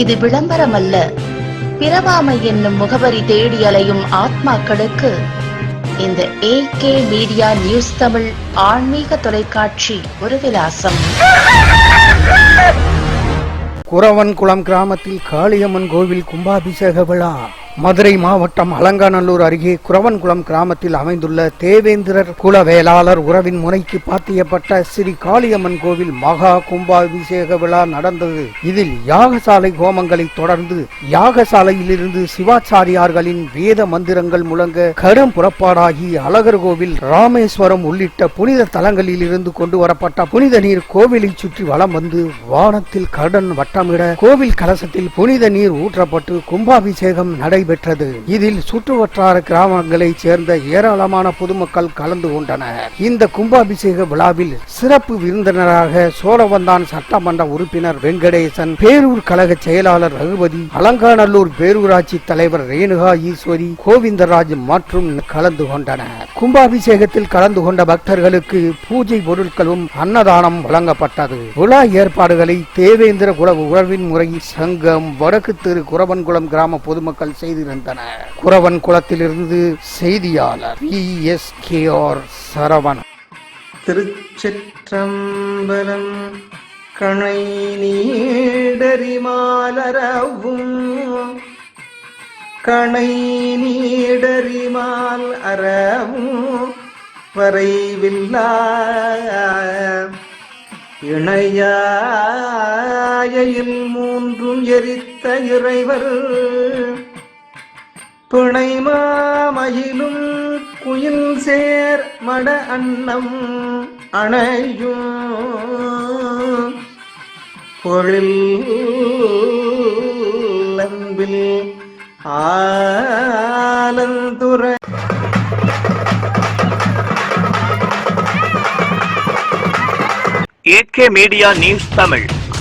இது விளம்பரம் அல்ல பிறவாமை என்னும் முகவரி தேடி அலையும் ஆத்மாக்களுக்கு இந்த ஏகே மீடியா நியூஸ் தமிழ் ஆன்மீக தொலைக்காட்சி ஒரு விலாசம். குறவன்குளம் கிராமத்தில் காளியம்மன் கோவில் கும்பாபிஷேக விழா. மதுரை மாவட்டம் அலங்காநல்லூர் அருகே குறவன்குளம் கிராமத்தில் அமைந்துள்ள தேவேந்திரர் குல வேளாளர் உறவின் முனைக்கு பாத்தியப்பட்ட ஸ்ரீ காளியம்மன் கோவில் மகா கும்பாபிஷேக விழா நடந்தது. இதில் யாகசாலை ஹோமங்களை தொடர்ந்து யாகசாலையிலிருந்து சிவாச்சாரியார்களின் வேத மந்திரங்கள் முழங்க கடும் புறப்பாடாகி அழகர் கோவில் ராமேஸ்வரம் உள்ளிட்ட புனித தலங்களில் இருந்து கொண்டு வரப்பட்ட புனித நீர் கோவிலை சுற்றி வலம் வந்து வானத்தில் கடன் வட்டமிட கோவில் கலசத்தில் புனித நீர் ஊற்றப்பட்டு கும்பாபிஷேகம் நடை நடைபெற்றது இதில் சுற்றுவட்டார கிராமங்களைச் சேர்ந்த ஏராளமான பொதுமக்கள் கலந்து கொண்டனர். இந்த கும்பாபிஷேக விழாவில் சிறப்பு விருந்தினராக சோழவந்தான் சட்டமன்ற உறுப்பினர் வெங்கடேசன் பேரூர் கழக செயலாளர் ரகுபதி அலங்காநல்லூர் பேரூராட்சி தலைவர் ரேணுகா ஈஸ்வரி கோவிந்தராஜ் மற்றும் கலந்து கொண்டனர். கும்பாபிஷேகத்தில் கலந்து கொண்ட பக்தர்களுக்கு பூஜை பொருட்களும் அன்னதானம் வழங்கப்பட்டது. விழா ஏற்பாடுகளை தேவேந்திர குல உறவின் முறை சங்கம் வடக்கு திரு குரவன்குளம் கிராம பொதுமக்கள் செய்திருந்தனர் குறவன் குளத்திலிருந்து செய்தியாளர் P S. K. R. Saravanan. திருச்சிற்றம்பலம் கணை நீடரிமாலரவும் கணை நீடரிமால் அறவும் வரைவில்லா இணையாயில் மூன்றும் எரித்த இறைவர் பிணைமாமயிலும் குயில் சேர் மட அன்னம் அணையும். பொழில் Anbil Alanthurai AK media news Tamil.